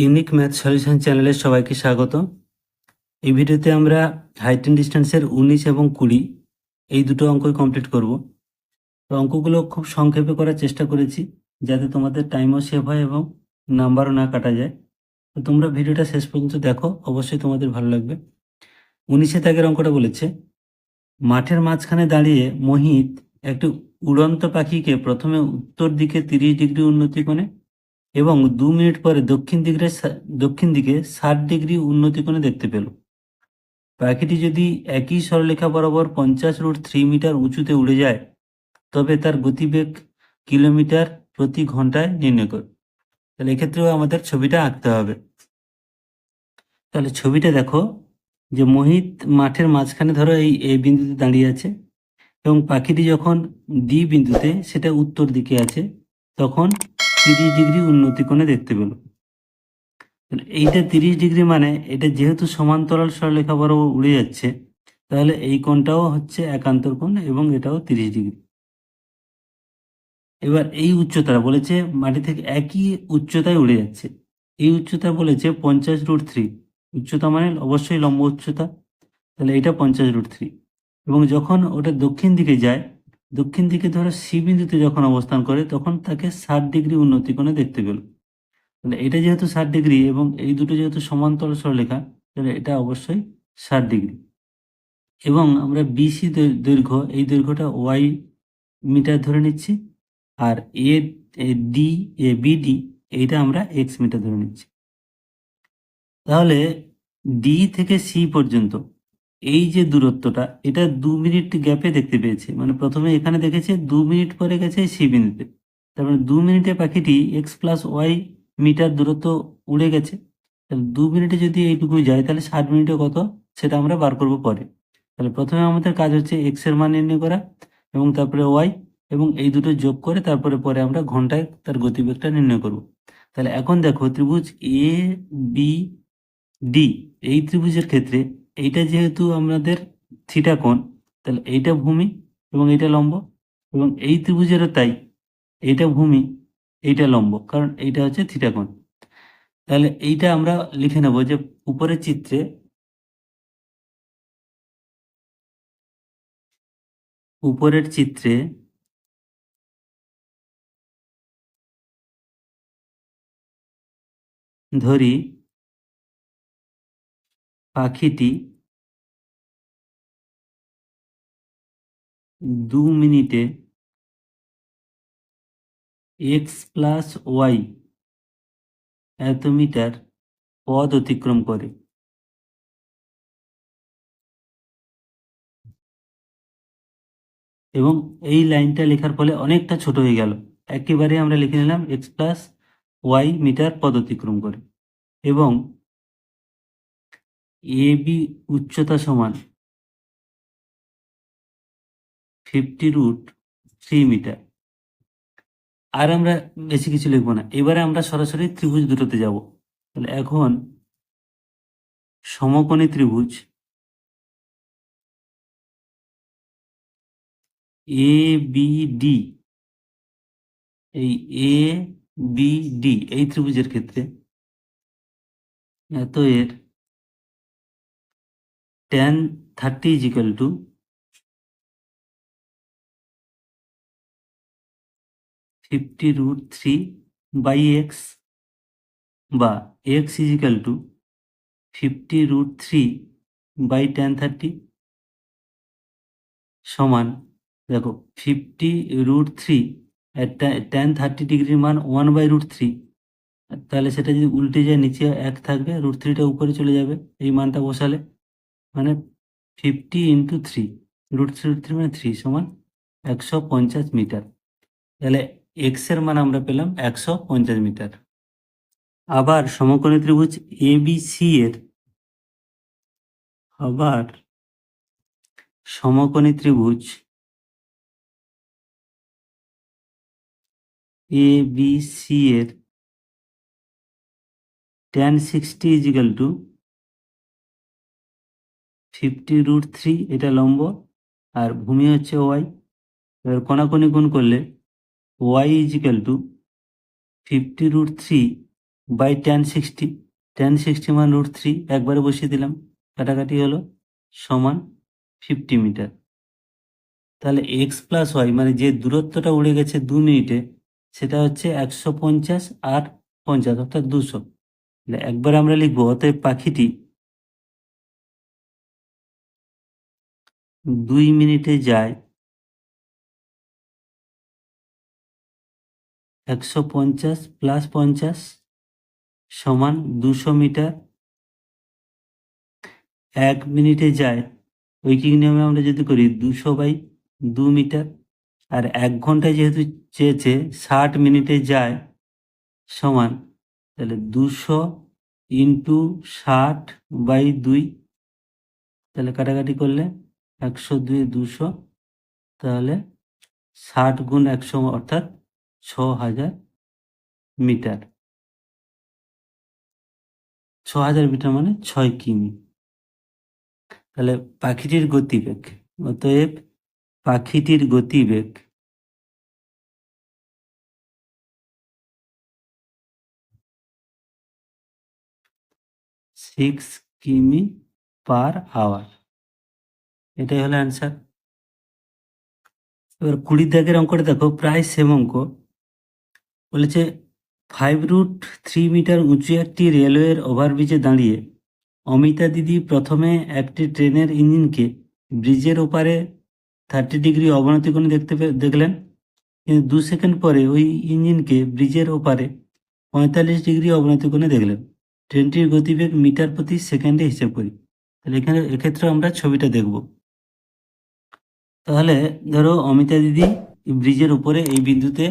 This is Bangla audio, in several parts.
ইউনিক ম্যাথ সলিউশন চ্যানেলে সবাইকে স্বাগত। এই ভিডিওতে আমরা হাইট অ্যান্ড ডিস্টেন্সের উনিশ এবং কুড়ি, এই দুটো অঙ্কই কমপ্লিট করব। তো অঙ্কগুলো খুব সংক্ষেপে করার চেষ্টা করেছি, যাতে তোমাদের টাইমও সেভ হয় এবং নাম্বারও না কাটা যায়। তো তোমরা ভিডিওটা শেষ পর্যন্ত দেখো, অবশ্যই তোমাদের ভালো লাগবে। উনিশে দাগের অঙ্কটা বলেছে, মাঠের মাঝখানে দাঁড়িয়ে মোহিত একটি উড়ন্ত পাখিকে প্রথমে উত্তর দিকে তিরিশ ডিগ্রি উন্নতি কোণে এবং দু মিনিট পরে দক্ষিণ দিকে দক্ষিণ দিকে ষাট ডিগ্রি উন্নতি কোণে দেখতে পেল। পাখিটি যদি একই সরলেখা বরাবর পঞ্চাশ রুট থ্রি মিটার উঁচুতে উড়ে যায়, তবে তার গতিবেগ কিলোমিটার প্রতি ঘন্টায় নির্ণয় কর। তাহলে এক্ষেত্রেও আমাদের ছবিটা আঁকতে হবে। তাহলে ছবিটা দেখো, যে মোহিত মাঠের মাঝখানে ধরো এই এই বিন্দুতে দাঁড়িয়ে আছে এবং পাখিটি যখন ডি বিন্দুতে, সেটা উত্তর দিকে আছে, তখন তিরিশ ডিগ্রি উন্নতি কোণে দেখতে পেল। এইটা তিরিশ ডিগ্রি মানে এটা যেহেতু সমান্তরাল সরলরেখা বরাবর উড়ে যাচ্ছে, তাহলে এই কোণটাও হচ্ছে একান্তর কোণ এবং এটাও তিরিশ ডিগ্রি। এবার এই উচ্চতা বলেছে মাটি থেকে একই উচ্চতায় উড়ে যাচ্ছে। এই উচ্চতা বলেছে পঞ্চাশ রুট থ্রি। উচ্চতা মানে অবশ্যই লম্ব উচ্চতা। তাহলে এটা পঞ্চাশ রুট থ্রি। এবং যখন ওটা দক্ষিণ দিকে যায় দক্ষিণ দিকে ধরো সি বিন্দুতে যখন অবস্থান করে, তখন তাকে ষাট ডিগ্রি উন্নতি কোণে দেখতে পেল তাহলে এটা যেহেতু ষাট ডিগ্রি এবং এই দুটো যেহেতু সমান্তরাল সরলরেখা, তাহলে এটা অবশ্যই ষাট ডিগ্রি। এবং আমরা বিসি দৈর্ঘ্য, এই দৈর্ঘ্যটা ওয়াই মিটার ধরে নিচ্ছি আর এ ডি এ বিডি এইটা আমরা এক্স মিটার ধরে নিচ্ছি। তাহলে ডি থেকে সি পর্যন্ত এই যে দূরত্বটা, এটা দু মিনিট গ্যাপে দেখতে পেয়েছে। মানে প্রথমে এখানে দেখেছে দু মিনিট পরে গেছে সি বিন্দুতে তার মানে দু মিনিটে পাখিটি এক্স প্লাস ওয়াই মিটার দূরত্ব উড়ে গেছে। তাহলে দু মিনিটে যদি এইটুকু যায়, তাহলে ষাট মিনিটে কত? সেটা আমরা বার করব পরে। তাহলে প্রথমে আমাদের কাজ হচ্ছে এক্সের মান নির্ণয় করা এবং তারপরে ওয়াই এবং এই দুটো যোগ করে তারপরে পরে আমরা ঘন্টায় তার গতিবেগটা নির্ণয় করব। তাহলে এখন দেখো ত্রিভুজ এ বি ডি এই ত্রিভুজের ক্ষেত্রে এইটা যেহেতু আমাদের থিটা কোণ, তাহলে এইটা ভূমি এবং এইটা লম্ব এবং এই ত্রিভুজেরও তাই, এইটা ভূমি, এইটা লম্ব, কারণ এইটা হচ্ছে থিটা কোণ। তাহলে এইটা আমরা লিখে নেব যে উপরের চিত্রে উপরের চিত্রে ধরি পাখিটি দু মিনিটে এক্স প্লাস ওয়াই এত মিটার পথ অতিক্রম করে। এবং এই লাইনটা লেখার ফলে অনেকটা ছোট হয়ে গেল। একেবারে আমরা লিখে নিলাম এক্স প্লাস ওয়াই মিটার পদ অতিক্রম করে। এবং এ বি উচ্চতা সমান ফিফটি রুট থ্রি মিটার আর আমরা বেশি কিছু লিখব না। এবারে আমরা সরাসরি ত্রিভুজ দুটোতে যাব। তাহলে এখন সমকোণী ত্রিভুজ এ বি ডি, এই এ বি ডি, এই ত্রিভুজের ক্ষেত্রে এত এর tan thirty is equal to fifty root three by X বা X is equal to fifty root three by tan thirty সমান, দেখো fifty root three tan thirty ডিগ্রির মান ওয়ান বাই রুট থ্রি তাহলে সেটা যদি উল্টে যায়, নিচে এক থাকবে রুট থ্রিটা উপরে চলে যাবে, এই মানটা বসালে। মানে fifty into three root three root three মানে থ্রি সমান একশো পঞ্চাশ মিটার তাহলে এক্সের মান আমরা পেলাম একশো পঞ্চাশ মিটার আবার সমকোণী ত্রিভুজ এ বি সি এর আবার সমকোণী ত্রিভুজ এ বি সি এর tan sixty is equal to fifty root three এটা লম্ব, আর ভূমি হচ্ছে ওয়াই এবার কোনাকুনি গুণ করলে Y is is equal to fifty root three by tan sixty tan sixty মান রুট থ্রি একবারে বসিয়ে দিলাম, কাটাকাটি হলো সমান ফিফটি মিটার তাহলে এক্স প্লাস ওয়াই মানে যে দূরত্বটা উড়ে গেছে দু মিনিটে, সেটা হচ্ছে একশো পঞ্চাশ আর পঞ্চাশ, অর্থাৎ দুশো। একবার আমরা লিখব, অতএব পাখিটি দুই মিনিটে যায়। একশো পঞ্চাশ প্লাস পঞ্চাশ সমান দুশো মিটার। এক মিনিটে যায়। ঐকিক নিয়মে আমরা যদি করি দুশো বাই দু মিটার। আর এক ঘন্টায় যেহেতু চেয়েছে, ষাট মিনিটে যায় সমান, তাহলে দুশো ইন্টু ষাট বাই দুই। তাহলে কাটাকাটি করলে একশো দুই দুশো, তাহলে ষাট গুণ একশো অর্থাৎ ছ হাজার মিটার। ছ হাজার মিটার মানে ছয় কিমি। তাহলে পাখিটির গতিবেগ, অতএব পাখিটির গতিবেগ সিক্স কিমি পার আওয়ার এটাই হলো অ্যান্সার এবার কুড়ি দাগের অঙ্কটা দেখো, প্রায় সেম অঙ্ক। বলেছে ফাইভ রুট থ্রি মিটার উঁচু একটি রেলওয়ের ওভারব্রিজে দাঁড়িয়ে অমিতা দিদি প্রথমে একটি ট্রেনের ইঞ্জিনকে ব্রিজের ওপারে থার্টি ডিগ্রি অবনতি কোণে দেখতে দেখলেন। কিন্তু দু সেকেন্ড পরে ওই ইঞ্জিনকে ব্রিজের ওপারে পঁয়তাল্লিশ ডিগ্রি অবনতি কোণে দেখলেন। ট্রেনটির গতিবেগ মিটার প্রতি সেকেন্ডে হিসেব করি। তাহলে এখানে এক্ষেত্রে আমরা ছবিটা দেখব। তাহলে ধরো অমিতা দিদি ব্রিজের উপরে এই বিন্দুতে,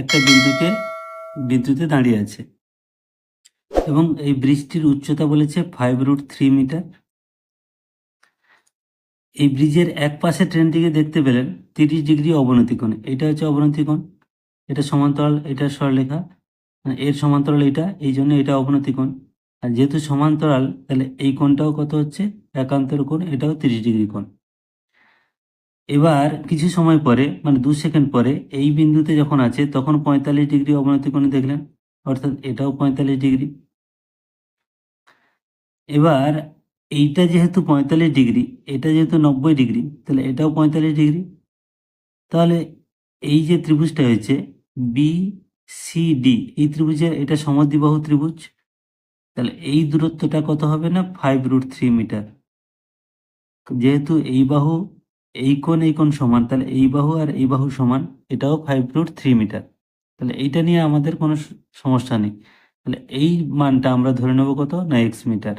একটা বিন্দুতে বিদ্যুতে দাঁড়িয়ে আছে। এবং এই ব্রিজটির উচ্চতা বলেছে ফাইভ রুট থ্রি মিটার এই ব্রিজের এক পাশে ট্রেনটিকে দেখতে পেলেন তিরিশ ডিগ্রি অবনতি কোণে। এটা হচ্ছে অবনতি কোণ। এটা সমান্তরাল, এটা সরলেখা মানে এর সমান্তরাল এটা, এই জন্য এটা অবনতি কোণ। আর যেহেতু সমান্তরাল, তাহলে এই কোণটাও কত হচ্ছে? একান্তর কোণ, এটাও তিরিশ ডিগ্রি কোণ। এবার কিছু সময় পরে মানে দু সেকেন্ড পরে, এই বিন্দুতে যখন আছে, তখন পঁয়তাল্লিশ ডিগ্রি অবনতি কোণে দেখলেন। অর্থাৎ এটাও পঁয়তাল্লিশ ডিগ্রি। এবার এইটা যেহেতু পঁয়তাল্লিশ ডিগ্রি, এটা যেহেতু নব্বই ডিগ্রি, তাহলে এটাও পঁয়তাল্লিশ ডিগ্রি। তাহলে এই যে ত্রিভুজটা হয়েছে বি সি ডি এই ত্রিভুজের, এটা সমদ্বিবাহু ত্রিভুজ। তাহলে এই দূরত্বটা কত হবে না? ফাইভ রুট থ্রি মিটার যেহেতু এই বাহু এই কোণ এই কোণ সমান, তাহলে এই বাহু আর এই বাহু সমান, এটাও ফাইভ রুট থ্রি মিটার তাহলে এইটা নিয়ে আমাদের কোনো সমস্যা নেই। তাহলে এই মানটা আমরা ধরে নেব কত? না এক্স মিটার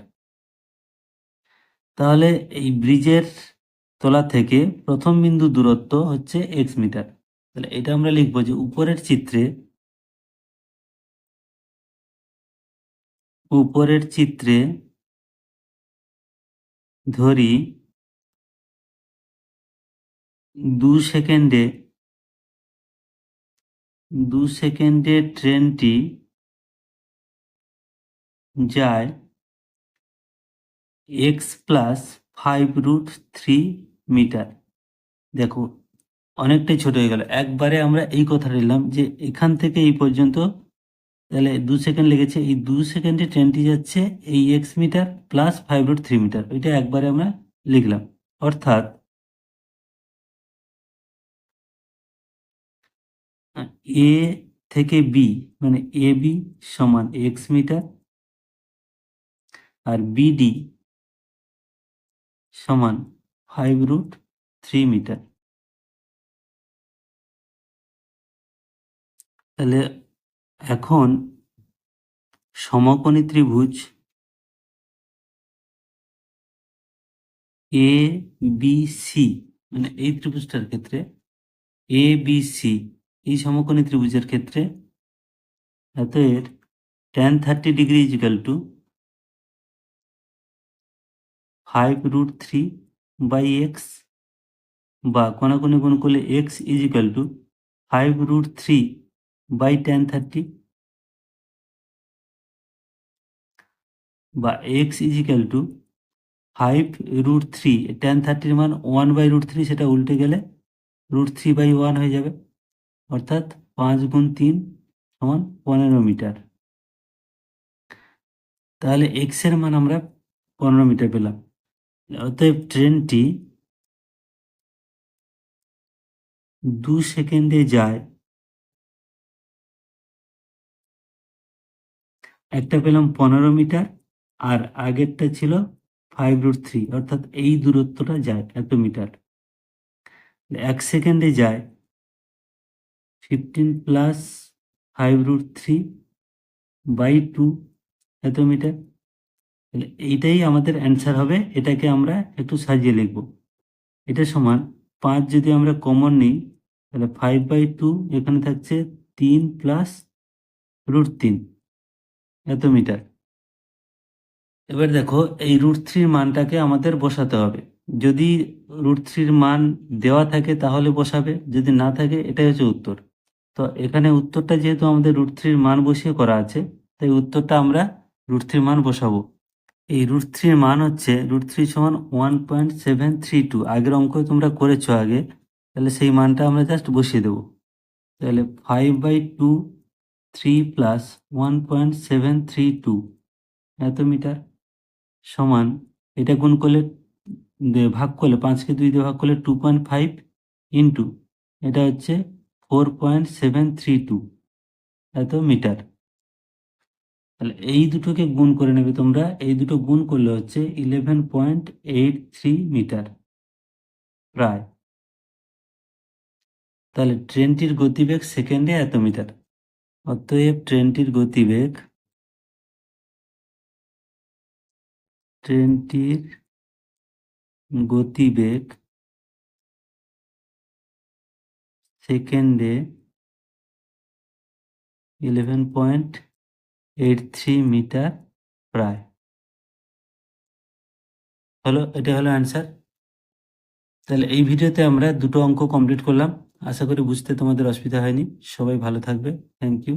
তাহলে এই ব্রিজের তলা থেকে প্রথম বিন্দু দূরত্ব হচ্ছে এক্স মিটার তাহলে এটা আমরা লিখব যে উপরের চিত্রে উপরের চিত্রে ধরি দু সেকেন্ডে দু সেকেন্ডে ট্রেনটি যায় X plus five root three metre দেখো, অনেকটাই ছোট হয়ে গেল। একবারে আমরা এই কথা নিলাম যে এখান থেকে এই পর্যন্ত, তাহলে দু সেকেন্ড লেগেছে। এই দু সেকেন্ডে ট্রেনটি যাচ্ছে এই X metre plus five root three metre এটা একবারে আমরা লিখলাম। অর্থাৎ এ থেকে বি মানে এ বি সমান এক্স মিটার আর বিডি সমান ফাইভ রুট থ্রি মিটার। তাহলে এখন সমকোণী ত্রিভুজ এ বি সি মানে এই ত্রিভুজটার ক্ষেত্রে এ বি সি এই সমকোণী ত্রিভুজের ক্ষেত্রে অতএব tan thirty degree is equal to five root three by X বা কোনাকুনি গুণ করলে X is equal to five root three by tan thirty বা X is equal to five root three tan থার্টির মান ওয়ান বাই রুট থ্রি সেটা উল্টে গেলে রুট থ্রি বাই ওয়ান হয়ে যাবে। অর্থাৎ পাঁচ গুণ তিন সমান পনেরো মিটার। তাহলে এক্সের মান আমরা পনেরো মিটার পেলাম। অতএব ট্রেনটি দু সেকেন্ডে যায়। একটা পেলাম পনেরো মিটার আর আগেরটা ছিল ফাইভ রুট থ্রি অর্থাৎ এই দূরত্বটা যায় এত মিটার। এক সেকেন্ডে যায়। Fifteen plus five root three by two এত মিটার তাহলে এইটাই আমাদের অ্যান্সার হবে, এটাকে আমরা একটু সাজিয়ে লিখব। এটা সমান পাঁচ যদি আমরা কমন নিই, তাহলে ফাইভ বাই টু এখানে থাকছে তিন প্লাস রুট তিন এত মিটার এবার দেখো এই রুট থ্রির মানটাকে আমাদের বসাতে হবে। যদি রুট থ্রির মান দেওয়া থাকে তাহলে বসাবে, যদি না থাকে এটাই হচ্ছে উত্তর। তো এখানে উত্তরটা যেহেতু আমাদের রুট থ্রির মান বসিয়ে করা আছে, তাই উত্তরটা আমরা রুট থ্রির মান বসাবো। এই রুট থ্রির মান হচ্ছে রুট থ্রি সমান one point seven three two. আগের অঙ্ক তোমরা করেছ আগে, তাহলে সেই মানটা আমরা জাস্ট বসিয়ে দেবো। তাহলে five by two three plus one point seven three two, এত মিটার সমান, এটা গুণ করলে ভাগ করলে পাঁচকে দুই দিয়ে ভাগ করলে টু পয়েন্ট ফাইভ ইন্টু এটা হচ্ছে four point seven three two এত মিটার। তাহলে এই দুটোকে গুণ করে নেবে তোমরা, এই দুটো গুণ করলে হচ্ছে eleven point eight three metre প্রায়। তাহলে ট্রেনটির গতিবেগ সেকেন্ডে এত মিটার, অতএব ট্রেনটির গতিবেগ, ট্রেনটির গতিবেগ সেকেন্ডে eleven point eight three metre প্রায়। হলো, এটা হলো অ্যান্সার তাহলে এই ভিডিওতে আমরা দুটো অঙ্ক কমপ্লিট করলাম। আশা করি বুঝতে তোমাদের অসুবিধা হয়নি। সবাই ভালো থাকবে। Thank you